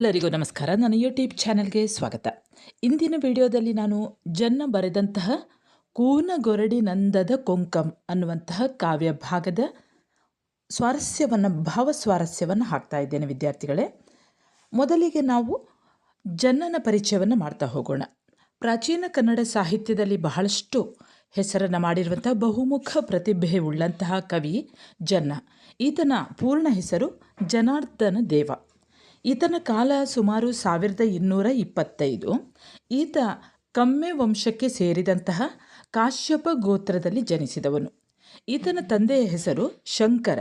ಎಲ್ಲರಿಗೂ ನಮಸ್ಕಾರ. ನನ್ನ ಯೂಟ್ಯೂಬ್ ಚಾನೆಲ್ಗೆ ಸ್ವಾಗತ. ಇಂದಿನ ವಿಡಿಯೋದಲ್ಲಿ ನಾನು ಜನ್ನ ಬರೆದಂತಹ ಕೂನಗೊರಡಿ ನಂದದ ಕೊಂಕಂ ಅನ್ನುವಂತಹ ಕಾವ್ಯ ಭಾಗದ ಸ್ವಾರಸ್ಯವನ್ನು, ಭಾವ ಸ್ವಾರಸ್ಯವನ್ನು ಹಾಕ್ತಾ ಇದ್ದೇನೆ ವಿದ್ಯಾರ್ಥಿಗಳೇ. ಮೊದಲಿಗೆ ನಾವು ಜನ್ನನ ಪರಿಚಯವನ್ನು ಮಾಡ್ತಾ ಹೋಗೋಣ. ಪ್ರಾಚೀನ ಕನ್ನಡ ಸಾಹಿತ್ಯದಲ್ಲಿ ಬಹಳಷ್ಟು ಹೆಸರನ್ನು ಮಾಡಿರುವಂತಹ ಬಹುಮುಖ ಪ್ರತಿಭೆ ಉಳ್ಳಂತಹ ಕವಿ ಜನ್ನ. ಈತನ ಪೂರ್ಣ ಹೆಸರು ಜನಾರ್ದನ ದೇವ. ಈತನ ಕಾಲ ಸುಮಾರು ಸಾವಿರದ ಇನ್ನೂರ ಇಪ್ಪತ್ತೈದು. ಈತ ಕಮ್ಮೆ ವಂಶಕ್ಕೆ ಸೇರಿದಂತಹ ಕಾಶ್ಯಪ ಗೋತ್ರದಲ್ಲಿ ಜನಿಸಿದವನು. ಈತನ ತಂದೆಯ ಹೆಸರು ಶಂಕರ.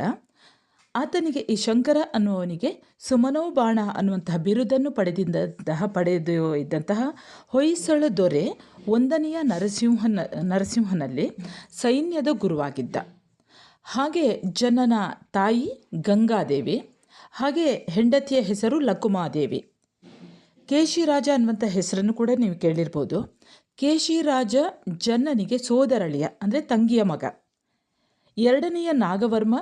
ಆತನಿಗೆ ಈ ಶಂಕರ ಅನ್ನುವನಿಗೆ ಸುಮನೋಬಾಣ ಅನ್ನುವಂತಹ ಬಿರುದನ್ನು ಪಡೆದಿದ್ದಂತಹ ಪಡೆದು ಇದ್ದಂತಹ ಹೊಯ್ಸಳ ದೊರೆ ಒಂದನೆಯ ನರಸಿಂಹನ ನರಸಿಂಹನಲ್ಲಿ ಸೈನ್ಯದ ಗುರುವಾಗಿದ್ದ. ಹಾಗೆ ಜನನ ತಾಯಿ ಗಂಗಾದೇವಿ. ಹಾಗೆ ಹೆಂಡತಿಯ ಹೆಸರು ಲಕುಮಾದೇವಿ. ಕೇಶಿರಾಜ ಅನ್ನುವಂಥ ಹೆಸರನ್ನು ಕೂಡ ನೀವು ಕೇಳಿರ್ಬೋದು. ಕೇಶಿರಾಜ ಜನ್ನನಿಗೆ ಸೋದರಳಿಯ, ಅಂದರೆ ತಂಗಿಯ ಮಗ. ಎರಡನೆಯ ನಾಗವರ್ಮ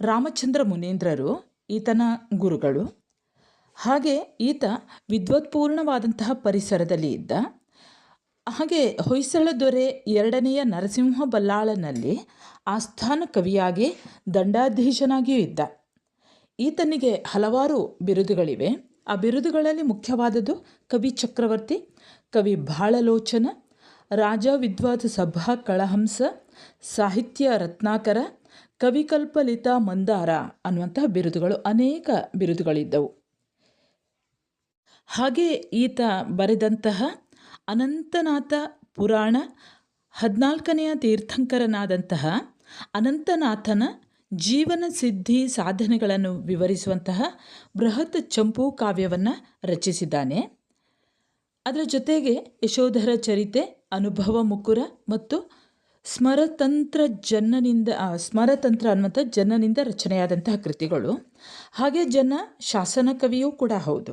ರಾಮಚಂದ್ರ ಮುನೇಂದ್ರರು, ಈತನ ಗುರುಗಳು. ಹಾಗೆ ಈತ ವಿದ್ವತ್ಪೂರ್ಣವಾದಂತಹ ಪರಿಸರದಲ್ಲಿ ಇದ್ದ. ಹಾಗೆ ಹೊಯ್ಸಳ ದೊರೆ ಎರಡನೆಯ ನರಸಿಂಹ ಬಲ್ಲಾಳನಲ್ಲಿ ಆಸ್ಥಾನ ಕವಿಯಾಗಿ, ದಂಡಾಧೀಶನಾಗಿಯೂ ಇದ್ದ. ಈತನಿಗೆ ಹಲವಾರು ಬಿರುದುಗಳಿವೆ. ಆ ಬಿರುದುಗಳಲ್ಲಿ ಮುಖ್ಯವಾದದ್ದು ಕವಿ ಚಕ್ರವರ್ತಿ, ಕವಿ ಬಾಳಲೋಚನ, ರಾಜ ವಿದ್ವಾದ ಸಭಾ ಕಳಹಂಸ, ಸಾಹಿತ್ಯ ರತ್ನಾಕರ ಕವಿಕಲ್ಪಲಿತ ಮಂದಾರ ಅನ್ನುವಂತಹ ಬಿರುದುಗಳು ಅನೇಕ ಬಿರುದುಗಳಿದ್ದವು. ಹಾಗೆ ಈತ ಬರೆದಂತಹ ಅನಂತನಾಥ ಪುರಾಣ, ಹದಿನಾಲ್ಕನೆಯ ತೀರ್ಥಂಕರನಾದಂತಹ ಅನಂತನಾಥನ ಜೀವನ ಸಿದ್ಧಿ ಸಾಧನೆಗಳನ್ನು ವಿವರಿಸುವಂತಹ ಬೃಹತ್ ಚಂಪು ಕಾವ್ಯವನ್ನು ರಚಿಸಿದ್ದಾನೆ. ಅದರ ಜೊತೆಗೆ ಯಶೋಧರ ಚರಿತೆ, ಅನುಭವ ಮುಕುರ ಮತ್ತು ಸ್ಮರತಂತ್ರ ಜನ್ನನಿಂದ ಸ್ಮರತಂತ್ರ ಅನ್ನುವಂಥ ಜನ್ನನಿಂದ ರಚನೆಯಾದಂತಹ ಕೃತಿಗಳು. ಹಾಗೆ ಜನ ಶಾಸನ ಕವಿಯೂ ಕೂಡ ಹೌದು.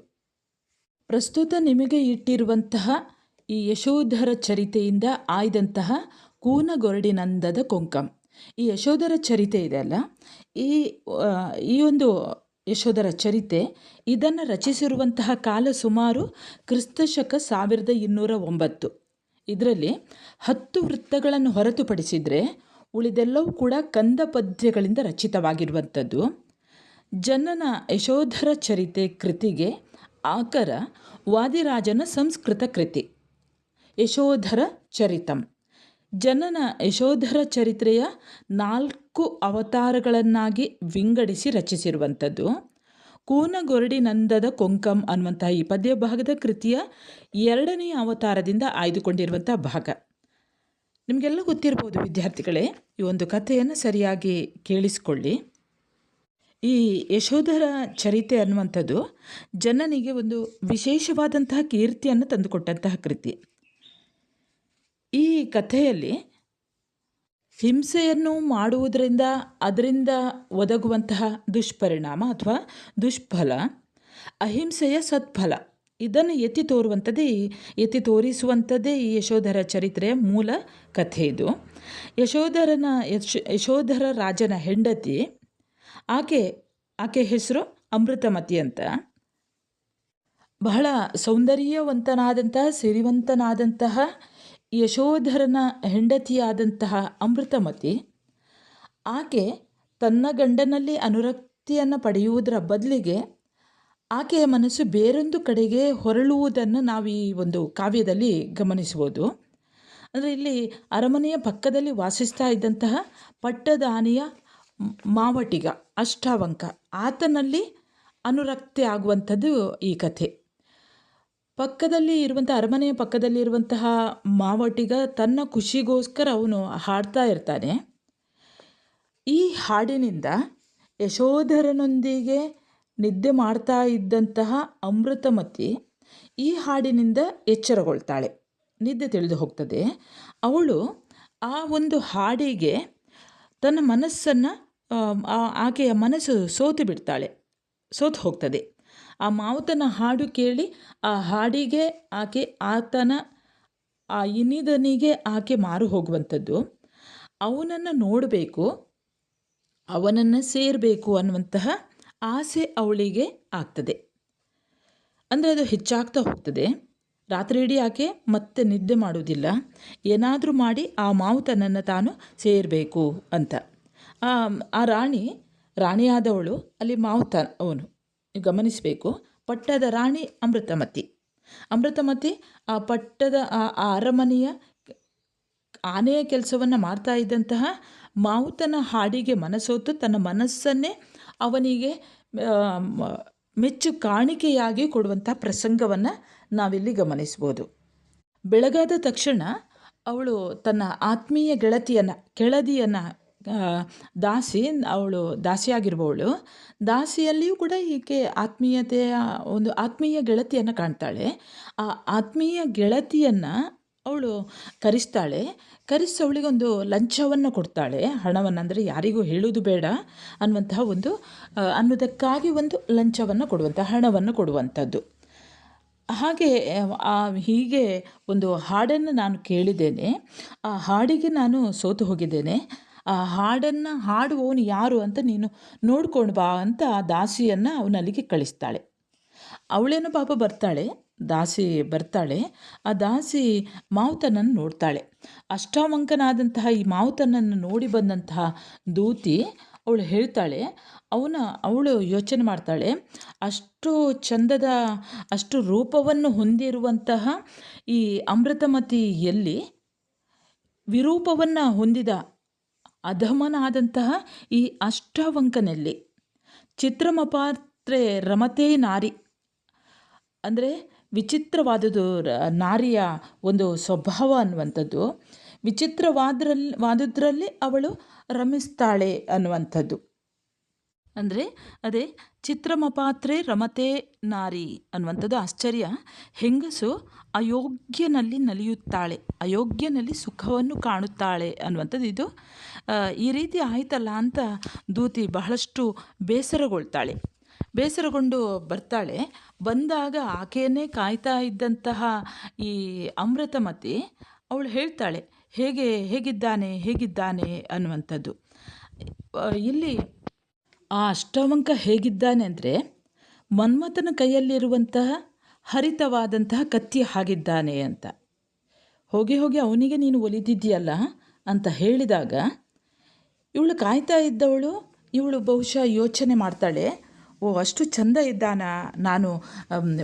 ಪ್ರಸ್ತುತ ನಿಮಗೆ ಇಟ್ಟಿರುವಂತಹ ಈ ಯಶೋಧರ ಚರಿತೆಯಿಂದ ಆಯ್ದಂತಹ ಕೂನಗೊರಡಿನಂದದ ಕೊಂಕಂ. ಈ ಯಶೋಧರ ಚರಿತೆ ಇದೆಯಲ್ಲ ಈ ಈ ಒಂದು ಯಶೋಧರ ಚರಿತೆ ಇದನ್ನು ರಚಿಸಿರುವಂತಹ ಕಾಲ ಸುಮಾರು ಕ್ರಿಸ್ತಶಕ ಸಾವಿರದ ಇನ್ನೂರ ಒಂಬತ್ತು. ಇದರಲ್ಲಿ ಹತ್ತು ವೃತ್ತಗಳನ್ನು ಹೊರತುಪಡಿಸಿದರೆ ಉಳಿದೆಲ್ಲವೂ ಕೂಡ ಕಂದ ಪದ್ಯಗಳಿಂದ ರಚಿತವಾಗಿರುವಂಥದ್ದು. ಜನನ ಯಶೋಧರ ಚರಿತೆ ಕೃತಿಗೆ ಆಕರ ವಾದಿರಾಜನ ಸಂಸ್ಕೃತ ಕೃತಿ. ಯಶೋಧರ ಚರಿತಂ. ಜನನ ಯಶೋಧರ ಚರಿತ್ರೆಯ ನಾಲ್ಕು ಅವತಾರಗಳನ್ನಾಗಿ ವಿಂಗಡಿಸಿ ರಚಿಸಿರುವಂಥದ್ದು. ಕೂನಗೊರಡಿ ನಂದದ ಕೊಂಕಂ ಅನ್ನುವಂಥ ಈ ಪದ್ಯ ಭಾಗದ ಕೃತಿಯ ಎರಡನೆಯ ಅವತಾರದಿಂದ ಆಯ್ದುಕೊಂಡಿರುವಂಥ ಭಾಗ. ನಿಮಗೆಲ್ಲ ಗೊತ್ತಿರ್ಬೋದು ವಿದ್ಯಾರ್ಥಿಗಳೇ, ಈ ಒಂದು ಕಥೆಯನ್ನು ಸರಿಯಾಗಿ ಕೇಳಿಸಿಕೊಳ್ಳಿ. ಈ ಯಶೋಧರ ಚರಿತೆ ಅನ್ನುವಂಥದ್ದು ಜನನಿಗೆ ಒಂದು ವಿಶೇಷವಾದಂತಹ ಕೀರ್ತಿಯನ್ನು ತಂದುಕೊಟ್ಟಂತಹ ಕೃತಿ. ಈ ಕಥೆಯಲ್ಲಿ ಹಿಂಸೆಯನ್ನು ಮಾಡುವುದರಿಂದ, ಅದರಿಂದ ಒದಗುವಂತಹ ದುಷ್ಪರಿಣಾಮ ಅಥವಾ ದುಷ್ಫಲ, ಅಹಿಂಸೆಯ ಸತ್ಫಲ, ಇದನ್ನು ಎತ್ತಿ ತೋರುವಂಥದ್ದೇ ಎತ್ತಿ ತೋರಿಸುವಂಥದ್ದೇ ಈ ಯಶೋಧರ ಚರಿತ್ರೆಯ ಮೂಲ ಕಥೆ ಇದು. ಯಶೋಧರನ, ಯಶ್, ಯಶೋಧರ ರಾಜನ ಹೆಂಡತಿ, ಆಕೆ ಆಕೆ ಹೆಸರು ಅಮೃತಮತಿ ಅಂತ. ಬಹಳ ಸೌಂದರ್ಯವಂತನಾದಂತಹ, ಸಿರಿವಂತನಾದಂತಹ ಯಶೋಧರನ ಹೆಂಡತಿಯಾದಂತಹ ಅಮೃತಮತಿ, ಆಕೆ ತನ್ನ ಗಂಡನಲ್ಲಿ ಅನುರಕ್ತಿಯನ್ನು ಪಡೆಯುವುದರ ಬದಲಿಗೆ ಆಕೆಯ ಮನಸ್ಸು ಬೇರೊಂದು ಕಡೆಗೆ ಹೊರಳುವುದನ್ನು ನಾವು ಈ ಒಂದು ಕಾವ್ಯದಲ್ಲಿ ಗಮನಿಸ್ಬೋದು ಅಂದರೆ ಇಲ್ಲಿ ಅರಮನೆಯ ಪಕ್ಕದಲ್ಲಿ ವಾಸಿಸ್ತಾ ಇದ್ದಂತಹ ಪಟ್ಟದಾನಿಯ ಮಾವಟಿಗ ಅಷ್ಟಾವಂಕ, ಆತನಲ್ಲಿ ಅನುರಕ್ತಿ ಆಗುವಂಥದ್ದು ಈ ಕಥೆ. ಪಕ್ಕದಲ್ಲಿ ಇರುವಂಥ ಅರಮನೆಯ ಪಕ್ಕದಲ್ಲಿ ಇರುವಂತಹ ಮಾವಟಿಗ ತನ್ನ ಖುಷಿಗೋಸ್ಕರ ಅವನು ಹಾಡ್ತಾ ಇರ್ತಾನೆ. ಈ ಹಾಡಿನಿಂದ ಯಶೋಧರನೊಂದಿಗೆ ನಿದ್ದೆ ಮಾಡ್ತಾ ಇದ್ದಂತಹ ಅಮೃತಮತಿ ಈ ಹಾಡಿನಿಂದ ಎಚ್ಚರಗೊಳ್ತಾಳೆ. ನಿದ್ದೆ ತಿಳಿದು ಹೋಗ್ತದೆ. ಅವಳು ಆ ಒಂದು ಹಾಡಿಗೆ ತನ್ನ ಮನಸ್ಸನ್ನು ಆಕೆಯ ಮನಸ್ಸು ಸೋತು ಬಿಡ್ತಾಳೆ. ಸೋತು ಹೋಗ್ತದೆ. ಆ ಮಾವುತನ ಹಾಡು ಕೇಳಿ ಆ ಹಾಡಿಗೆ ಆಕೆ ಆತನ, ಆ ಇನಿದನಿಗೆ ಆಕೆ ಮಾರು ಹೋಗುವಂಥದ್ದು. ಅವನನ್ನು ನೋಡಬೇಕು, ಅವನನ್ನು ಸೇರಬೇಕು ಅನ್ನುವಂತಹ ಆಸೆ ಅವಳಿಗೆ ಆಗ್ತದೆ. ಅಂದರೆ ಅದು ಹೆಚ್ಚಾಗ್ತಾ ಹೋಗ್ತದೆ. ರಾತ್ರಿ ಇಡೀ ಆಕೆ ಮತ್ತೆ ನಿದ್ದೆ ಮಾಡುವುದಿಲ್ಲ. ಏನಾದರೂ ಮಾಡಿ ಆ ಮಾವುತನನ್ನು ತಾನು ಸೇರಬೇಕು ಅಂತ. ಆ ಆ ರಾಣಿ, ರಾಣಿಯಾದವಳು ಅಲ್ಲಿ ಮಾವುತ, ಅವನು. ಗಮನಿಸಬೇಕು. ಪಟ್ಟದ ರಾಣಿ ಅಮೃತಮತಿ. ಅಮೃತಮತಿ ಆ ಪಟ್ಟದ ಆ ಅರಮನೆಯ ಆನೆಯ ಕೆಲಸವನ್ನು ಮಾಡ್ತಾ ಇದ್ದಂತಹ ಮಾವುತನ ಹಾಡಿಗೆ ಮನಸೋತು ತನ್ನ ಮನಸ್ಸನ್ನೇ ಅವನಿಗೆ ಮೆಚ್ಚು ಕಾಣಿಕೆಯಾಗಿ ಕೊಡುವಂಥ ಪ್ರಸಂಗವನ್ನು ನಾವಿಲ್ಲಿ ಗಮನಿಸ್ಬೋದು ಬೆಳಗಾದ ತಕ್ಷಣ ಅವಳು ತನ್ನ ಆತ್ಮೀಯ ಗೆಳತಿಯನ್ನು, ಕೆಳದಿಯನ್ನು ದಾಸಿ ಅವಳು ದಾಸಿಯಾಗಿರುವವಳು ದಾಸಿಯಲ್ಲಿಯೂ ಕೂಡ ಈಕೆ ಆತ್ಮೀಯತೆಯ ಒಂದು ಆತ್ಮೀಯ ಗೆಳತಿಯನ್ನು ಕಾಣ್ತಾಳೆ. ಆ ಆತ್ಮೀಯ ಗೆಳತಿಯನ್ನು ಅವಳು ಕರೆಸ್ತಾಳೆ. ಕರೆಸಿ ಅವಳಿಗೊಂದು ಲಂಚವನ್ನು ಕೊಡ್ತಾಳೆ. ಹಣವನ್ನು ಅಂದರೆ ಯಾರಿಗೂ ಹೇಳುವುದು ಬೇಡ ಅನ್ನುವಂತಹ ಒಂದು ಅನ್ನೋದಕ್ಕಾಗಿ ಒಂದು ಲಂಚವನ್ನು ಕೊಡುವಂಥ ಹಣವನ್ನು ಕೊಡುವಂಥದ್ದು. ಹಾಗೆ ಹೀಗೆ ಒಂದು ಹಾಡನ್ನು ನಾನು ಕೇಳಿದ್ದೇನೆ. ಆ ಹಾಡಿಗೆ ನಾನು ಸೋತು ಹೋಗಿದ್ದೇನೆ. ಆ ಹಾಡನ್ನು ಹಾಡುವವನು ಯಾರು ಅಂತ ನೀನು ನೋಡ್ಕೊಂಡು ಬಾ ಅಂತ ಆ ದಾಸಿಯನ್ನು ಅವನಲ್ಲಿಗೆ ಕಳಿಸ್ತಾಳೆ. ಅವಳೇನೋ ಪಾಪ ಬರ್ತಾಳೆ? ದಾಸಿ ಬರ್ತಾಳೆ. ಆ ದಾಸಿ ಮಾವುತನನ್ನು ನೋಡ್ತಾಳೆ. ಅಷ್ಟಾಮಂಕನಾದಂತಹ ಈ ಮಾವುತನನ್ನು ನೋಡಿ ಬಂದಂತಹ ದೂತಿ ಅವಳು ಹೇಳ್ತಾಳೆ, ಅವನ, ಅವಳು ಯೋಚನೆ ಮಾಡ್ತಾಳೆ, ಅಷ್ಟು ಚಂದದ, ಅಷ್ಟು ರೂಪವನ್ನು ಹೊಂದಿರುವಂತಹ ಈ ಅಮೃತಮತಿ ಎಲ್ಲಿ ವಿರೂಪವನ್ನು ಹೊಂದಿದ ಅಧಮನಾದಂತಹ ಈ ಅಷ್ಟವಂಕನಲ್ಲಿ ಚಿತ್ರಮಪಾತ್ರೆ ರಮತೆ ನಾರಿ. ಅಂದರೆ ವಿಚಿತ್ರವಾದದ್ದು ನಾರಿಯ ಒಂದು ಸ್ವಭಾವ ಅನ್ನುವಂಥದ್ದು. ವಿಚಿತ್ರವಾದ್ರಲ್ಲಿ ವಾದದ್ರಲ್ಲಿ ಅವಳು ರಮಿಸ್ತಾಳೆ ಅನ್ನುವಂಥದ್ದು. ಅಂದರೆ ಅದೇ ಚಿತ್ರಮಪಾತ್ರೆ ರಮತೆ ನಾರಿ ಅನ್ನುವಂಥದ್ದು ಆಶ್ಚರ್ಯ. ಹೆಂಗಸು ಅಯೋಗ್ಯನಲ್ಲಿ ನಲಿಯುತ್ತಾಳೆ, ಅಯೋಗ್ಯನಲ್ಲಿ ಸುಖವನ್ನು ಕಾಣುತ್ತಾಳೆ ಅನ್ನುವಂಥದ್ದು ಇದು. ಈ ರೀತಿ ಆಯ್ತಲ್ಲ ಅಂತ ದೂತಿ ಬಹಳಷ್ಟು ಬೇಸರಗೊಳ್ತಾಳೆ. ಬೇಸರಗೊಂಡು ಬರ್ತಾಳೆ. ಬಂದಾಗ ಆಕೆಯನ್ನೇ ಕಾಯ್ತಾ ಇದ್ದಂತಹ ಈ ಅಮೃತಮತಿ ಅವಳು ಹೇಳ್ತಾಳೆ, ಹೇಗೆ, ಹೇಗಿದ್ದಾನೆ ಹೇಗಿದ್ದಾನೆ? ಅನ್ನುವಂಥದ್ದು. ಇಲ್ಲಿ ಆ ಅಷ್ಟವಂಕ ಹೇಗಿದ್ದಾನೆ ಅಂದರೆ ಮನ್ಮಥನ ಕೈಯಲ್ಲಿರುವಂತಹ ಹರಿತವಾದಂತಹ ಕತ್ತಿ ಹಾಗಿದ್ದಾನೆ ಅಂತ. ಹೋಗಿ ಹೋಗಿ ಅವನಿಗೆ ನೀನು ಒಲಿದಿದ್ದೀಯಲ್ಲ ಅಂತ ಹೇಳಿದಾಗ, ಇವಳು ಕಾಯ್ತಾ ಇದ್ದವಳು, ಇವಳು ಬಹುಶಃ ಯೋಚನೆ ಮಾಡ್ತಾಳೆ. ಓ, ಅಷ್ಟು ಚಂದ ಇದ್ದಾನ, ನಾನು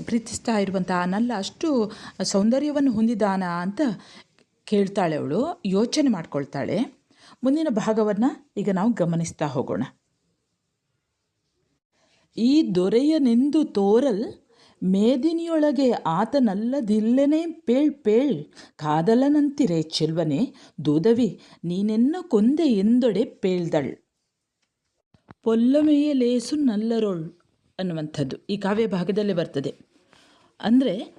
ಪ್ರೀತಿಸ್ತಾ ಇರುವಂಥ ನಲ್ಲ ಅಷ್ಟು ಸೌಂದರ್ಯವನ್ನು ಹೊಂದಿದ್ದಾನ ಅಂತ ಕೇಳ್ತಾಳೆ ಅವಳು, ಯೋಚನೆ ಮಾಡ್ಕೊಳ್ತಾಳೆ. ಮುಂದಿನ ಭಾಗವನ್ನು ಈಗ ನಾವು ಗಮನಿಸ್ತಾ ಹೋಗೋಣ. ಈ ದೊರೆಯನೆಂದು ತೋರಲ್ ಮೇದಿನಿಯೊಳಗೆ ಆತನಲ್ಲದಿಲ್ಲೇನೆ ಪೇಳ್ ಪೇಳ್ ಕಾದಲನಂತಿರೆ ಚೆಲ್ವನೆ, ದೂದವಿ, ನೀನೆನ್ನ ಕೊಂದೆ ಎಂದೊಡೆ ಪೇಳ್ದಳ್. ಪೊಲ್ಲಮೆಯ ಲೇಸು ನಲ್ಲರೊಳ್ ಅನ್ನುವಂಥದ್ದು ಈ ಕಾವ್ಯ ಭಾಗದಲ್ಲಿ ಬರ್ತದೆ. ಅಂದರೆ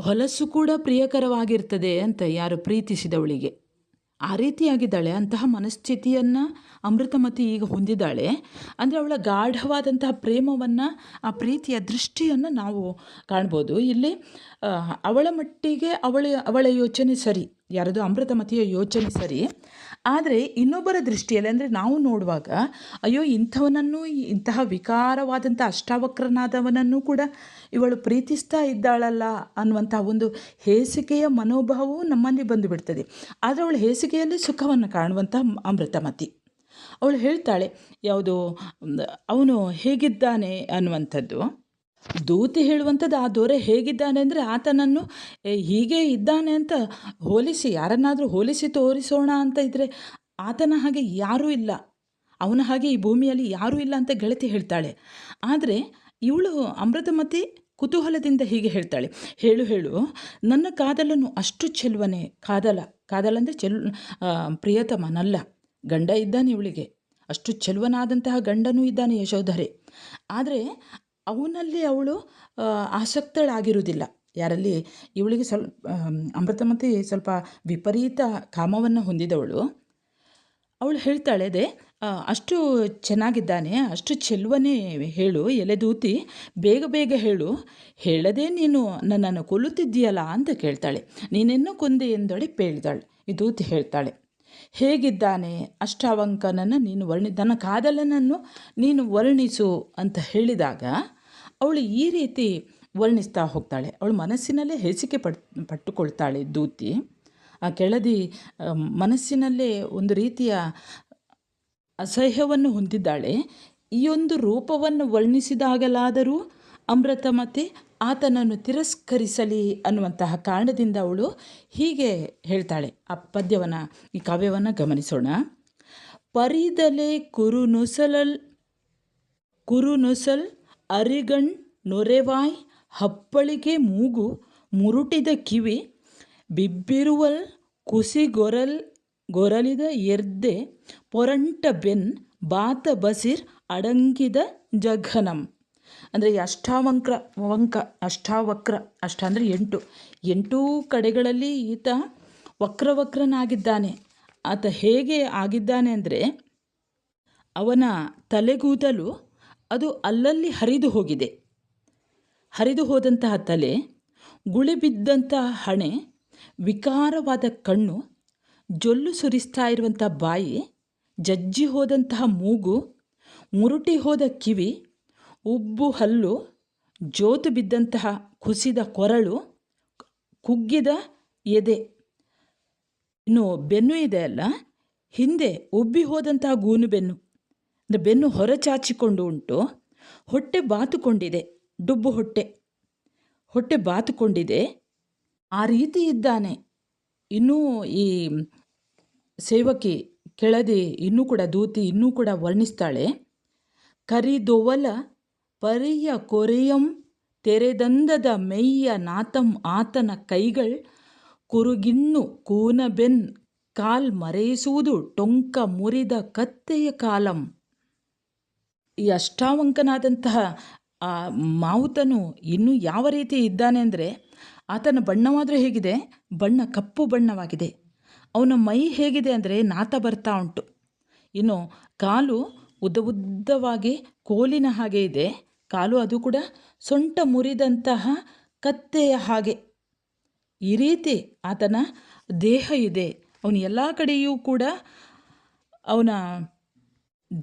ಹೊಲಸು ಕೂಡ ಪ್ರಿಯಕರವಾಗಿರ್ತದೆ ಅಂತ ಯಾರು ಪ್ರೀತಿಸಿದವಳಿಗೆ. ಆ ರೀತಿಯಾಗಿದ್ದಾಳೆ. ಅಂತಹ ಮನಸ್ಥಿತಿಯನ್ನು ಅಮೃತಮತಿ ಈಗ ಹೊಂದಿದ್ದಾಳೆ. ಅಂದರೆ ಅವಳ ಗಾಢವಾದಂತಹ ಪ್ರೇಮವನ್ನು, ಆ ಪ್ರೀತಿಯ ದೃಷ್ಟಿಯನ್ನು ನಾವು ಕಾಣ್ಬೋದು. ಇಲ್ಲಿ ಅವಳ ಮಟ್ಟಿಗೆ ಅವಳ ಅವಳ ಯೋಚನೆ ಸರಿ. ಯಾರದು? ಅಮೃತಮತಿಯ ಯೋಚನೆ ಸರಿ. ಆದರೆ ಇನ್ನೊಬ್ಬರ ದೃಷ್ಟಿಯಲ್ಲಿ, ಅಂದರೆ ನಾವು ನೋಡುವಾಗ, ಅಯ್ಯೋ, ಇಂಥವನನ್ನು, ಇಂತಹ ವಿಕಾರವಾದಂಥ ಅಷ್ಟಾವಕ್ರನಾದವನನ್ನು ಕೂಡ ಇವಳು ಪ್ರೀತಿಸ್ತಾ ಇದ್ದಾಳಲ್ಲ ಅನ್ನುವಂಥ ಒಂದು ಹೇಸಿಗೆಯ ಮನೋಭಾವವು ನಮ್ಮಲ್ಲಿ ಬಂದು ಬಿಡ್ತದೆ ಆದರೆ ಅವಳು ಹೇಸಿಗೆಯಲ್ಲಿ ಸುಖವನ್ನು ಕಾಣುವಂಥ ಅಮೃತಮತಿ. ಅವಳು ಹೇಳ್ತಾಳೆ, ಯಾವುದು, ಅವನು ಹೇಗಿದ್ದಾನೆ ಅನ್ನುವಂಥದ್ದು. ದೂತಿ ಹೇಳುವಂಥದ್ದು ಆ ದೊರೆ ಹೇಗಿದ್ದಾನೆ ಅಂದರೆ ಆತನನ್ನು ಹೀಗೆ ಇದ್ದಾನೆ ಅಂತ ಹೋಲಿಸಿ, ಯಾರನ್ನಾದರೂ ಹೋಲಿಸಿ ತೋರಿಸೋಣ ಅಂತ ಇದ್ದರೆ ಆತನ ಹಾಗೆ ಯಾರೂ ಇಲ್ಲ. ಅವನ ಹಾಗೆ ಈ ಭೂಮಿಯಲ್ಲಿ ಯಾರೂ ಇಲ್ಲ ಅಂತ ಗೆಳತಿ ಹೇಳ್ತಾಳೆ. ಆದರೆ ಇವಳು ಅಮೃತಮತಿ ಕುತೂಹಲದಿಂದ ಹೀಗೆ ಹೇಳ್ತಾಳೆ. ಹೇಳು ಹೇಳು, ನನ್ನ ಕಾದಲನು ಅಷ್ಟು ಚೆಲುವನೆ, ಕಾದಲ ಕಾದಲ ಅಂದರೆ ಚೆಲ್ ಪ್ರಿಯತಮನಲ್ಲ, ಗಂಡ ಇದ್ದಾನೆ ಇವಳಿಗೆ. ಅಷ್ಟು ಚೆಲುವನಾದಂತಹ ಗಂಡನೂ ಇದ್ದಾನೆ ಯಶೋಧರೆ. ಆದರೆ ಅವನಲ್ಲಿ ಅವಳು ಆಸಕ್ತಳಾಗಿರುವುದಿಲ್ಲ. ಯಾರಲ್ಲಿ ಇವಳಿಗೆ ಸ್ವಲ್ಪ ಅಮೃತಮತಿ ಸ್ವಲ್ಪ ವಿಪರೀತ ಕಾಮವನ್ನು ಹೊಂದಿದವಳು. ಅವಳು ಹೇಳ್ತಾಳೆ, ಅದೇ ಅಷ್ಟು ಚೆನ್ನಾಗಿದ್ದಾನೆ, ಅಷ್ಟು ಚೆಲ್ವನೆ ಹೇಳು, ಎಲೆದೂತಿ, ಬೇಗ ಬೇಗ ಹೇಳು. ಹೇಳದೆ ನೀನು ನನ್ನನ್ನು ಕೊಲ್ಲುತ್ತಿದ್ದೀಯಲ್ಲ ಅಂತ ಕೇಳ್ತಾಳೆ. ನೀನೆನ್ನು ಕೊಂದೆ ಎಂದೊಡೆ ಪೇಳಿದಾಳೆ. ಈ ದೂತಿ ಹೇಳ್ತಾಳೆ, ಹೇಗಿದ್ದಾನೆ? ಅಷ್ಟಾವಂಕನನ್ನು ನೀನು ವರ್ಣಿ, ನನ್ನ ಕಾದಲನನ್ನು ನೀನು ವರ್ಣಿಸು ಅಂತ ಹೇಳಿದಾಗ ಅವಳು ಈ ರೀತಿ ವರ್ಣಿಸ್ತಾ ಹೋಗ್ತಾಳೆ. ಅವಳು ಮನಸ್ಸಿನಲ್ಲೇ ಹೆಸಿಕೆ ಪಟ್ ಪಟ್ಟುಕೊಳ್ತಾಳೆ ದೂತಿ. ಆ ಕೆಳದಿ ಮನಸ್ಸಿನಲ್ಲೇ ಒಂದು ರೀತಿಯ ಅಸಹ್ಯವನ್ನು ಹೊಂದಿದ್ದಾಳೆ. ಈ ಒಂದು ರೂಪವನ್ನು ವರ್ಣಿಸಿದಾಗಲಾದರೂ ಅಮೃತಮತೆ ಆತನನ್ನು ತಿರಸ್ಕರಿಸಲಿ ಅನ್ನುವಂತಹ ಕಾರಣದಿಂದ ಅವಳು ಹೀಗೆ ಹೇಳ್ತಾಳೆ. ಆ ಪದ್ಯವನ್ನು, ಈ ಕಾವ್ಯವನ್ನು ಗಮನಿಸೋಣ. ಪರಿದಲೆ ಕುರುನುಸಲಲ್, ಕುರುನುಸಲ್ ಅರಿಗಣ್ ನೊರೆವಾಯ್, ಹಪ್ಪಳಿಗೆ ಮೂಗು ಮುರುಟಿದ ಕಿವಿ, ಬಿಬ್ಬಿರುವಲ್ ಕುಸಿಗೊರಲ್ ಗೊರಲಿದ ಎರ್ದೆ ಪೊರಂಟ ಬೆನ್ ಬಾತ ಬಸಿರ್ ಅಡಂಗಿದ ಜಘನಂ. ಅಂದರೆ ಅಷ್ಟಾವಂಕ್ರ, ವಂಕ, ಅಷ್ಟಾವಕ್ರ, ಅಷ್ಟ ಅಂದರೆ ಎಂಟು. ಎಂಟೂ ಕಡೆಗಳಲ್ಲಿ ಈತ ವಕ್ರವಕ್ರನಾಗಿದ್ದಾನೆ. ಆತ ಹೇಗೆ ಆಗಿದ್ದಾನೆ ಅಂದರೆ ಅವನ ತಲೆಗೂದಲು ಅದು ಅಲ್ಲಲ್ಲಿ ಹರಿದು ಹೋಗಿದೆ. ಹರಿದು ಹೋದಂತಹ ತಲೆ ಗುಳಿಬಿದ್ದಂತಹ ಹಣೆ, ವಿಕಾರವಾದ ಕಣ್ಣು ಜೊಲ್ಲು ಸುರಿಸ್ತಾ ಇರುವಂಥ ಬಾಯಿ, ಜಜ್ಜಿ ಹೋದಂತಹ ಮೂಗು, ಮುರುಟಿ ಹೋದ ಕಿವಿ, ಉಬ್ಬು ಹಲ್ಲು, ಜೋತು ಬಿದ್ದಂತಹ ಕುಸಿದ ಕೊರಳು, ಕುಗ್ಗಿದ ಎದೆ. ಇನ್ನು ಬೆನ್ನು ಇದೆ ಅಲ್ಲ? ಹಿಂದೆ ಉಬ್ಬಿ ಹೋದಂತಹ ಗೂನು ಬೆನ್ನು. ಅಂದರೆ ಬೆನ್ನು ಹೊರಚಾಚಿಕೊಂಡು ಉಂಟು. ಹೊಟ್ಟೆ ಬಾತುಕೊಂಡಿದೆ, ಡುಬ್ಬು ಹೊಟ್ಟೆ. ಹೊಟ್ಟೆ ಬಾತುಕೊಂಡಿದೆ. ಆ ರೀತಿ ಇದ್ದಾನೆ. ಇನ್ನೂ ಈ ಸೇವಕಿ ಕೆಳದಿ ಇನ್ನೂ ಕೂಡ ದೂತಿ ಇನ್ನೂ ಕೂಡ ವರ್ಣಿಸ್ತಾಳೆ. ಕರಿದೊವಲ ಪರಿಯ ಕೊರೆಯಂ ತೆರೆದಂದದ ಮೆಯ್ಯ ನಾತಂ ಆತನ ಕೈಗಳ್ ಕುರುಗಿನ್ನು ಕೂನಬೆನ್ ಕಾಲ್ ಮರೆಯಿಸುವುದು ಟೊಂಕ ಮುರಿದ ಕತ್ತೆಯ ಕಾಲಂ. ಈ ಅಷ್ಟಾವಂಕನಾದಂತಹ, ಆ, ಮಾವುತನು ಇನ್ನೂ ಯಾವ ರೀತಿ ಇದ್ದಾನೆ ಅಂದರೆ, ಆತನ ಬಣ್ಣವಾದರೂ ಹೇಗಿದೆ, ಬಣ್ಣ ಕಪ್ಪು ಬಣ್ಣವಾಗಿದೆ. ಅವನ ಮೈ ಹೇಗಿದೆ ಅಂದರೆ ನಾತ ಬರ್ತಾ ಉಂಟು. ಇನ್ನು ಕಾಲು ಉದ್ದ ಉದ್ದವಾಗಿ ಕೋಲಿನ ಹಾಗೆ ಇದೆ. ಕಾಲು ಅದು ಕೂಡ ಸೊಂಟ ಮುರಿದಂತಹ ಕತ್ತೆಯ ಹಾಗೆ. ಈ ರೀತಿ ಆತನ ದೇಹ ಇದೆ. ಅವನು ಎಲ್ಲ ಕಡೆಯೂ ಕೂಡ ಅವನ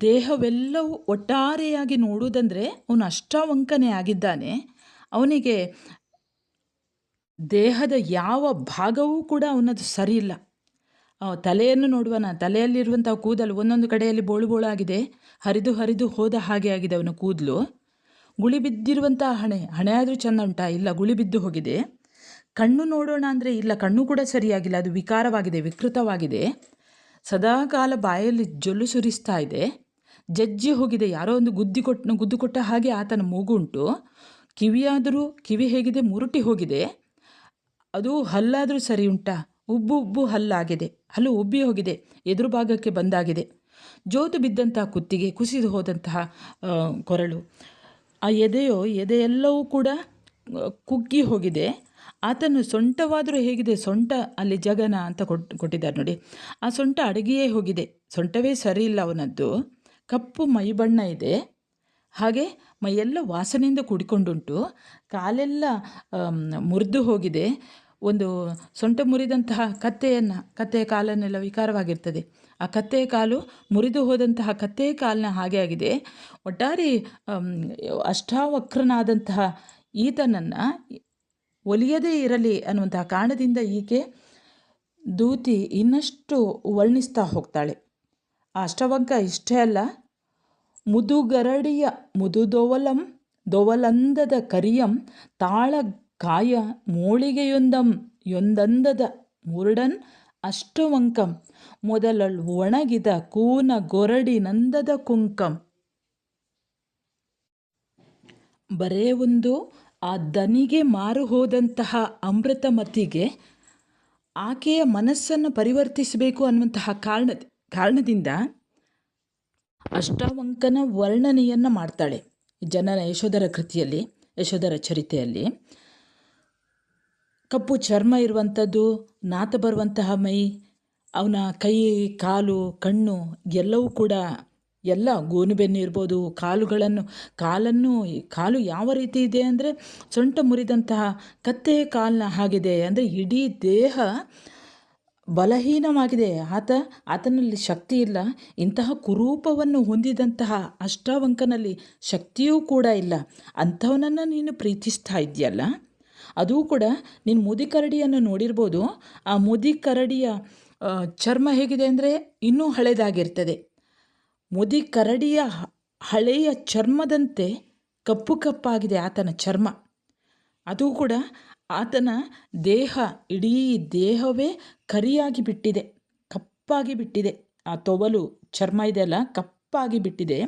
ದೇಹವೆಲ್ಲವೂ ಒಟ್ಟಾರೆಯಾಗಿ ನೋಡುವುದಂದರೆ ಅವನು ಅಷ್ಟಾವಂಕನೇ ಆಗಿದ್ದಾನೆ. ಅವನಿಗೆ ದೇಹದ ಯಾವ ಭಾಗವೂ ಕೂಡ ಅವನದು ಸರಿಯಿಲ್ಲ ತಲೆಯನ್ನು ನೋಡುವನ ತಲೆಯಲ್ಲಿರುವಂಥ ಕೂದಲು ಒಂದೊಂದು ಕಡೆಯಲ್ಲಿ ಬೋಳು ಬೋಳಾಗಿದೆ, ಹರಿದು ಹರಿದು ಹೋದ ಹಾಗೆ ಆಗಿದೆ ಅವನ ಕೂದಲು. ಗುಳಿ ಬಿದ್ದಿರುವಂಥ ಹಣೆ ಹಣೆ ಆದರೂ ಚೆಂದ ಉಂಟಾ? ಇಲ್ಲ, ಗುಳಿ ಬಿದ್ದು ಹೋಗಿದೆ. ಕಣ್ಣು ನೋಡೋಣ ಅಂದರೆ ಇಲ್ಲ, ಕಣ್ಣು ಕೂಡ ಸರಿಯಾಗಿಲ್ಲ, ಅದು ವಿಕಾರವಾಗಿದೆ, ವಿಕೃತವಾಗಿದೆ. ಸದಾಕಾಲ ಬಾಯಲ್ಲಿ ಜೊಲ್ಲು ಸುರಿಸ್ತಾ ಇದೆ. ಜಜ್ಜಿ ಹೋಗಿದೆ, ಯಾರೋ ಒಂದು ಗುದ್ದಿ ಕೊಟ್ಟು ಗುದ್ದು ಕೊಟ್ಟ ಹಾಗೆ ಆತನ ಮೂಗು ಉಂಟು. ಕಿವಿಯಾದರೂ, ಕಿವಿ ಹೇಗಿದೆ, ಮುರುಟಿ ಹೋಗಿದೆ. ಅದು ಹಲ್ಲಾದರೂ ಸರಿ ಉಂಟಾ? ಉಬ್ಬು ಉಬ್ಬು ಹಲ್ಲಾಗಿದೆ. ಹಲ್ಲು ಉಬ್ಬಿ ಹೋಗಿದೆ. ಎದುರು ಭಾಗಕ್ಕೆ ಬಂದಾಗಿದೆ. ಜೋತು ಬಿದ್ದಂತಹ ಕುತ್ತಿಗೆ, ಕುಸಿದು ಹೋದಂತಹ ಕೊರಳು. ಆ ಎದೆಯೋ, ಎದೆಯೆಲ್ಲವೂ ಕೂಡ ಕುಗ್ಗಿ ಹೋಗಿದೆ. ಆತನು ಸೊಂಟವಾದರೂ ಹೇಗಿದೆ, ಸೊಂಟ ಅಲ್ಲಿ ಜಗನ ಅಂತ ಕೊಟ್, ಕೊಟ್ಟಿದ್ದಾರೆ ನೋಡಿ. ಆ ಸೊಂಟ ಅಡಗಿಯೇ ಹೋಗಿದೆ. ಸೊಂಟವೇ ಸರಿ ಇಲ್ಲ ಅವನದ್ದು. ಕಪ್ಪು ಮೈ ಬಣ್ಣ ಇದೆ. ಹಾಗೆ ಮೈಯೆಲ್ಲ ವಾಸನೆಯಿಂದ ಕುಡಿಕೊಂಡುಂಟು. ಕಾಲೆಲ್ಲ ಮುರಿದು ಹೋಗಿದೆ. ಒಂದು ಸೊಂಟ ಮುರಿದಂತಹ ಕತ್ತೆಯನ್ನು, ಕತ್ತೆಯ ಕಾಲನ್ನೆಲ್ಲ ವಿಕಾರವಾಗಿರ್ತದೆ. ಆ ಕತ್ತೆಯ ಕಾಲು ಮುರಿದು ಹೋದಂತಹ ಕತ್ತೆಯ ಕಾಲಿನ ಹಾಗೆ ಆಗಿದೆ. ಒಟ್ಟಾರೆ ಅಷ್ಟಾವಕ್ರನಾದಂತಹ ಈತನನ್ನು ಒಲಿಯದೇ ಇರಲಿ ಅನ್ನುವಂತಹ ಕಾರಣದಿಂದ ಈಕೆ ದೂತಿ ಇನ್ನಷ್ಟು ವರ್ಣಿಸ್ತಾ ಹೋಗ್ತಾಳೆ. ಆ ಅಷ್ಟವಂಕ ಇಷ್ಟೇ ಅಲ್ಲ, ಮುದುಗರಡಿಯ ಮುದುದೋವಲಂ, ದೊವಲಂದದ ಕರಿಯಂ ತಾಳ ಕಾಯ ಮೂಳಿಗೆಯೊಂದಂ, ಯೊಂದಂದದ ಮುರುಡನ್ ಅಷ್ಟವಂಕಂ. ಮೊದಲಳು ಒಣಗಿದ ಕೂನ ಗೊರಡಿ ನಂದದ ಕುಂಕಂ. ಬರೇ ಒಂದು, ಆ ದನಿಗೆ ಮಾರು ಹೋದಂತಹ ಅಮೃತಮತಿಗೆ ಆಕೆಯ ಮನಸ್ಸನ್ನು ಪರಿವರ್ತಿಸಬೇಕು ಅನ್ನುವಂತಹ ಕಾರಣ ಕಾರಣದಿಂದ ಅಷ್ಟವಂಕನ ವರ್ಣನೆಯನ್ನು ಮಾಡ್ತಾಳೆ. ಜನನ ಯಶೋಧರ ಕೃತಿಯಲ್ಲಿ, ಯಶೋಧರ ಚರಿತೆಯಲ್ಲಿ ಕಪ್ಪು ಚರ್ಮ ಇರುವಂಥದ್ದು, ನಾತ ಬರುವಂತಹ ಮೈ, ಅವನ ಕೈ, ಕಾಲು, ಕಣ್ಣು ಎಲ್ಲವೂ ಕೂಡ ಎಲ್ಲ ಗೋನುಬೆನ್ನು ಇರ್ಬೋದು. ಕಾಲುಗಳನ್ನು, ಕಾಲನ್ನು, ಕಾಲು ಯಾವ ರೀತಿ ಇದೆ ಅಂದರೆ ಸೊಂಟ ಮುರಿದಂತಹ ಕತ್ತೆ ಕಾಲನ್ನ ಹಾಗಿದೆ ಅಂದರೆ ಇಡೀ ದೇಹ ಬಲಹೀನವಾಗಿದೆ. ಆತ, ಆತನಲ್ಲಿ ಶಕ್ತಿ ಇಲ್ಲ. ಇಂತಹ ಕುರೂಪವನ್ನು ಹೊಂದಿದಂತಹ ಅಷ್ಟಾವಂಕನಲ್ಲಿ ಶಕ್ತಿಯೂ ಕೂಡ ಇಲ್ಲ. ಅಂಥವನನ್ನು ನೀನು ಪ್ರೀತಿಸ್ತಾ ಇದೆಯಲ್ಲ ಅದೂ ಕೂಡ ನಿನ್ನ ಮುದಿ ಕರಡಿಯನ್ನು ನೋಡಿರ್ಬೋದು. ಆ ಮುದಿ ಕರಡಿಯ ಚರ್ಮ ಹೇಗಿದೆ ಅಂದರೆ ಇನ್ನೂ ಹಳೆದಾಗಿರ್ತದೆ. ಮುದಿ ಕರಡಿಯ ಹಳೆಯ ಚರ್ಮದಂತೆ ಕಪ್ಪು ಕಪ್ಪಾಗಿದೆ ಆತನ ಚರ್ಮ. ಅದು ಕೂಡ ಆತನ ದೇಹ, ಇಡೀ ದೇಹವೇ ಕರಿಯಾಗಿ ಬಿಟ್ಟಿದೆ. ಕಪ್ಪಾಗಿ ಬಿಟ್ಟಿದೆ. ಆ ತೊವಲು, ಚರ್ಮ ಇದೆಯಲ್ಲ ಕಪ್ಪಾಗಿ ಬಿಟ್ಟಿದೆ.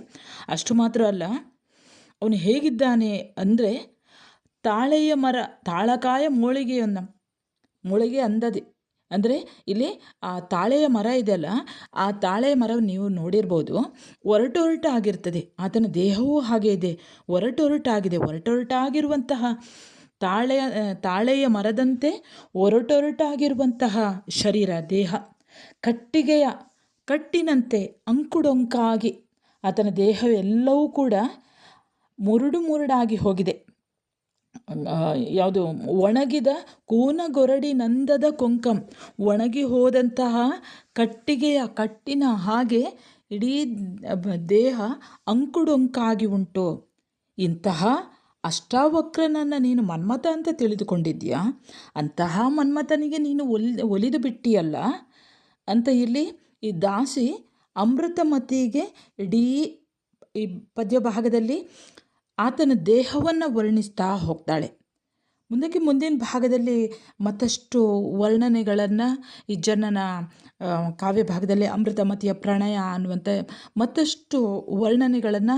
ಅಷ್ಟು ಮಾತ್ರ ಅಲ್ಲ, ಅವನು ಹೇಗಿದ್ದಾನೆ ಅಂದರೆ ತಾಳೆಯ ಮರ, ತಾಳಕಾಯ ಮೂಳಿಗೆಯೊಂದ ಮೂಳಿಗೆ ಅಂದದೆ. ಅಂದರೆ ಇಲ್ಲಿ ಆ ತಾಳೆಯ ಮರ ಇದೆಯಲ್ಲ ಆ ತಾಳೆಯ ಮರ ನೀವು ನೋಡಿರ್ಬೋದು, ಒರಟೊರಟಾಗಿರ್ತದೆ. ಆತನ ದೇಹವೂ ಹಾಗೆ ಇದೆ. ಒರಟೊರಟಾಗಿದೆ. ಒರಟೊರಟಾಗಿರುವಂತಹ ತಾಳೆಯ ತಾಳೆಯ ಮರದಂತೆ ಒರಟೊರಟಾಗಿರುವಂತಹ ಶರೀರ, ದೇಹ. ಕಟ್ಟಿಗೆಯ, ಕಟ್ಟಿನಂತೆ ಅಂಕುಡೊಂಕಾಗಿ ಆತನ ದೇಹವೆಲ್ಲವೂ ಕೂಡ ಮುರುಡು ಮುರುಡಾಗಿ ಹೋಗಿದೆ. ಯಾವುದು ಒಣಗಿದ ಕೂನಗೊರಡಿ ನಂದದ ಕೊಂಕಂ. ಒಣಗಿ ಹೋದಂತಹ ಕಟ್ಟಿಗೆಯ ಕಟ್ಟಿನ ಹಾಗೆ ಇಡೀ ದೇಹ ಅಂಕುಡೊಂಕಾಗಿ ಉಂಟು. ಇಂತಹ ಅಷ್ಟಾವಕ್ರನನ್ನು ನೀನು ಮನ್ಮಥ ಅಂತ ತಿಳಿದುಕೊಂಡಿದ್ದೀಯಾ? ಅಂತಹ ಮನ್ಮಥನಿಗೆ ನೀನು ಒಲಿ, ಒಲಿದು ಬಿಟ್ಟಿಯಲ್ಲ? ಅಂತ ಇಲ್ಲಿ ಈ ದಾಸಿ ಅಮೃತಮತಿಗೆ ಇಡೀ ಈ ಪದ್ಯ ಭಾಗದಲ್ಲಿ ಆತನ ದೇಹವನ್ನು ವರ್ಣಿಸ್ತಾ ಹೋಗ್ತಾಳೆ. ಮುಂದಕ್ಕೆ ಮುಂದಿನ ಭಾಗದಲ್ಲಿ ಮತ್ತಷ್ಟು ವರ್ಣನೆಗಳನ್ನು ಈ ಜನನ ಕಾವ್ಯ ಭಾಗದಲ್ಲಿ ಅಮೃತಮತಿಯ ಪ್ರಣಯ ಅನ್ನುವಂಥ ಮತ್ತಷ್ಟು ವರ್ಣನೆಗಳನ್ನು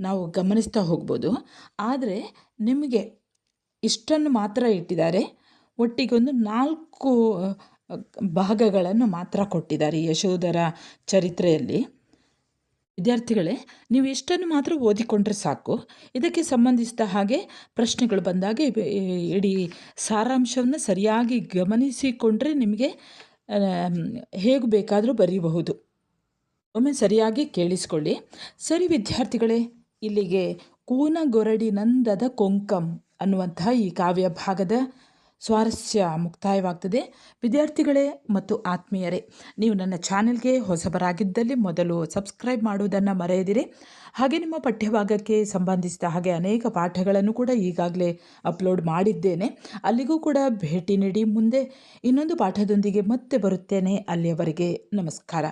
ನಾವು ಗಮನಿಸ್ತಾ ಹೋಗ್ಬೋದು. ಆದರೆ ನಿಮಗೆ ಇಷ್ಟನ್ನು ಮಾತ್ರ ಇಟ್ಟಿದ್ದಾರೆ. ಒಟ್ಟಿಗೆ ಒಂದು ನಾಲ್ಕು ಭಾಗಗಳನ್ನು ಮಾತ್ರ ಕೊಟ್ಟಿದ್ದಾರೆ ಯಶೋಧರ ಚರಿತ್ರೆಯಲ್ಲಿ. ವಿದ್ಯಾರ್ಥಿಗಳೇ, ನೀವು ಇಷ್ಟನ್ನು ಮಾತ್ರ ಓದಿಕೊಂಡ್ರೆ ಸಾಕು. ಇದಕ್ಕೆ ಸಂಬಂಧಿಸಿದ ಹಾಗೆ ಪ್ರಶ್ನೆಗಳು ಬಂದಾಗ ಇಡೀ ಸಾರಾಂಶವನ್ನು ಸರಿಯಾಗಿ ಗಮನಿಸಿಕೊಂಡ್ರೆ ನಿಮಗೆ ಹೇಗೆ ಬೇಕಾದರೂ ಬರೀಬಹುದು. ಒಮ್ಮೆ ಸರಿಯಾಗಿ ಕೇಳಿಸ್ಕೊಳ್ಳಿ. ಸರಿ ವಿದ್ಯಾರ್ಥಿಗಳೇ, ಇಲ್ಲಿಗೆ ಕೂನಗೊರಡಿ ನಂದದ ಕೊಂಕಂ ಅನ್ನುವಂತಹ ಈ ಕಾವ್ಯ ಭಾಗದ ಸ್ವಾರಸ್ಯ ಮುಕ್ತಾಯವಾಗ್ತದೆ. ವಿದ್ಯಾರ್ಥಿಗಳೇ ಮತ್ತು ಆತ್ಮೀಯರೇ, ನೀವು ನನ್ನ ಚಾನೆಲ್ಗೆ ಹೊಸಬರಾಗಿದ್ದಲ್ಲಿ ಮೊದಲು ಸಬ್ಸ್ಕ್ರೈಬ್ ಮಾಡುವುದನ್ನು ಮರೆಯದಿರಿ. ಹಾಗೆ ನಿಮ್ಮ ಪಠ್ಯಭಾಗಕ್ಕೆ ಸಂಬಂಧಿಸಿದ ಹಾಗೆ ಅನೇಕ ಪಾಠಗಳನ್ನು ಕೂಡ ಈಗಾಗಲೇ ಅಪ್ಲೋಡ್ ಮಾಡಿದ್ದೇನೆ. ಅಲ್ಲಿಗೂ ಕೂಡ ಭೇಟಿ ನೀಡಿ ಮುಂದೆ ಇನ್ನೊಂದು ಪಾಠದೊಂದಿಗೆ ಮತ್ತೆ ಬರುತ್ತೇನೆ. ಅಲ್ಲಿಯವರೆಗೆ ನಮಸ್ಕಾರ.